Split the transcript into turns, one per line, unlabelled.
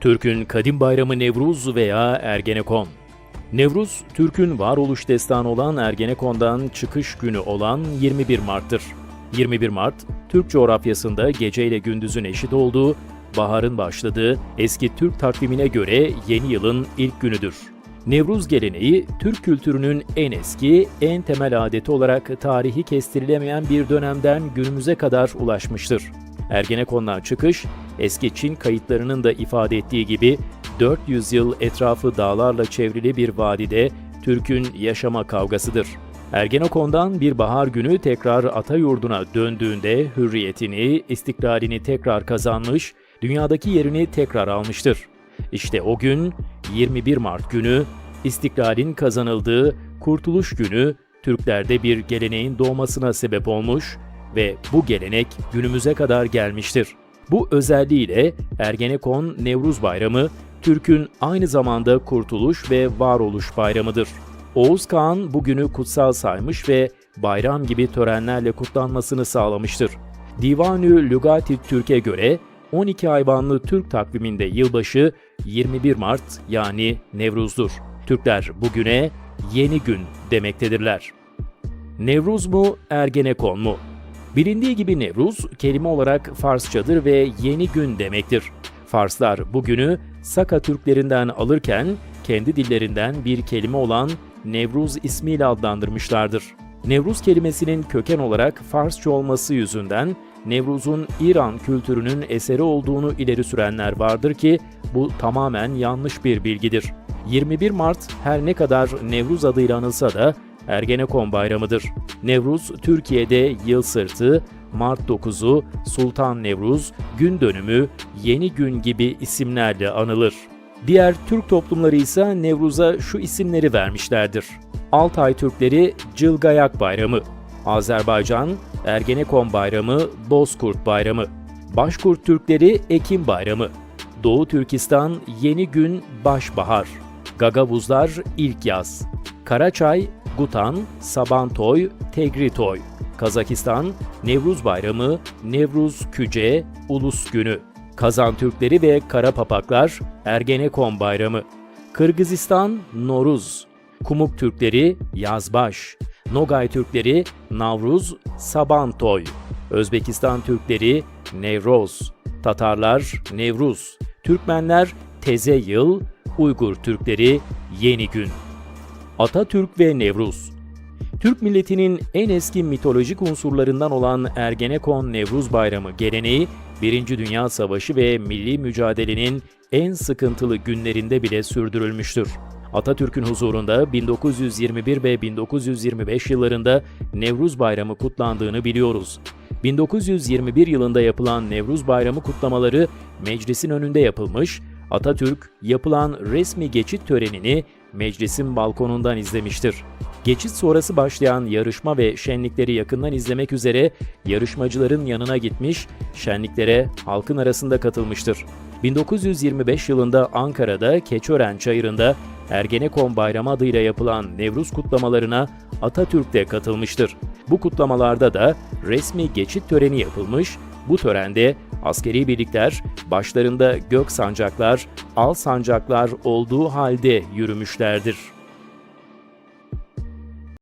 Türk'ün kadim bayramı Nevruz veya Ergenekon. Nevruz, Türk'ün varoluş destanı olan Ergenekon'dan çıkış günü olan 21 Mart'tır. 21 Mart, Türk coğrafyasında gece ile gündüzün eşit olduğu, baharın başladığı eski Türk takvimine göre yeni yılın ilk günüdür. Nevruz geleneği, Türk kültürünün en eski, en temel adeti olarak tarihi kestirilemeyen bir dönemden günümüze kadar ulaşmıştır. Ergenekon'dan çıkış, eski Çin kayıtlarının da ifade ettiği gibi 400 yıl etrafı dağlarla çevrili bir vadide Türk'ün yaşama kavgasıdır. Ergenekon'dan bir bahar günü tekrar ata yurduna döndüğünde hürriyetini, istiklalini tekrar kazanmış, dünyadaki yerini tekrar almıştır. İşte o gün 21 Mart günü istiklalin kazanıldığı Kurtuluş Günü Türklerde bir geleneğin doğmasına sebep olmuş ve bu gelenek günümüze kadar gelmiştir. Bu özelliğiyle Ergenekon Nevruz Bayramı Türk'ün aynı zamanda kurtuluş ve varoluş bayramıdır. Oğuz Kağan bugünü kutsal saymış ve bayram gibi törenlerle kutlanmasını sağlamıştır. Divanü Lugati Türk'e göre 12 hayvanlı Türk takviminde yılbaşı 21 Mart yani Nevruz'dur. Türkler bugüne yeni gün demektedirler. Nevruz mu, Ergenekon mu? Bilindiği gibi Nevruz kelime olarak Farsçadır ve yeni gün demektir. Farslar bugünü Saka Türklerinden alırken kendi dillerinden bir kelime olan Nevruz ismiyle adlandırmışlardır. Nevruz kelimesinin köken olarak Farsça olması yüzünden Nevruz'un İran kültürünün eseri olduğunu ileri sürenler vardır ki bu tamamen yanlış bir bilgidir. 21 Mart her ne kadar Nevruz adıyla anılsa da Ergenekon bayramıdır. Nevruz, Türkiye'de yıl sırtı, Mart 9'u, Sultan Nevruz, gün dönümü, yeni gün gibi isimlerle anılır. Diğer Türk toplumları ise Nevruz'a şu isimleri vermişlerdir. Altay Türkleri Cılgayak Bayramı, Azerbaycan Ergenekon Bayramı, Bozkurt Bayramı, Başkurt Türkleri Ekim Bayramı, Doğu Türkistan Yeni Gün Başbahar, Gagavuzlar İlk Yaz, Karaçay, Gutan, Sabantoy, Tegritoy, Kazakistan Nevruz Bayramı, Nevruz Küce, Ulus Günü, Kazan Türkleri ve Karapapaklar Ergenekon Bayramı, Kırgızistan Noruz, Kumuk Türkleri Yazbaş, Nogay Türkleri Navruz, Sabantoy, Özbekistan Türkleri Nevroz, Tatarlar Nevruz, Türkmenler Teze Yıl, Uygur Türkleri Yeni Gün. Atatürk ve Nevruz Türk milletinin en eski mitolojik unsurlarından olan Ergenekon Nevruz Bayramı geleneği, Birinci Dünya Savaşı ve milli mücadelenin en sıkıntılı günlerinde bile sürdürülmüştür. Atatürk'ün huzurunda 1921 ve 1925 yıllarında Nevruz Bayramı kutlandığını biliyoruz. 1921 yılında yapılan Nevruz Bayramı kutlamaları meclisin önünde yapılmış, Atatürk yapılan resmi geçit törenini meclisin balkonundan izlemiştir. Geçit sonrası başlayan yarışma ve şenlikleri yakından izlemek üzere yarışmacıların yanına gitmiş, şenliklere halkın arasında katılmıştır. 1925 yılında Ankara'da Keçören Çayırı'nda Ergenekon Bayramı adıyla yapılan Nevruz kutlamalarına Atatürk de katılmıştır. Bu kutlamalarda da resmi geçit töreni yapılmış, bu törende askeri birlikler başlarında gök sancaklar, al sancaklar olduğu halde yürümüşlerdir.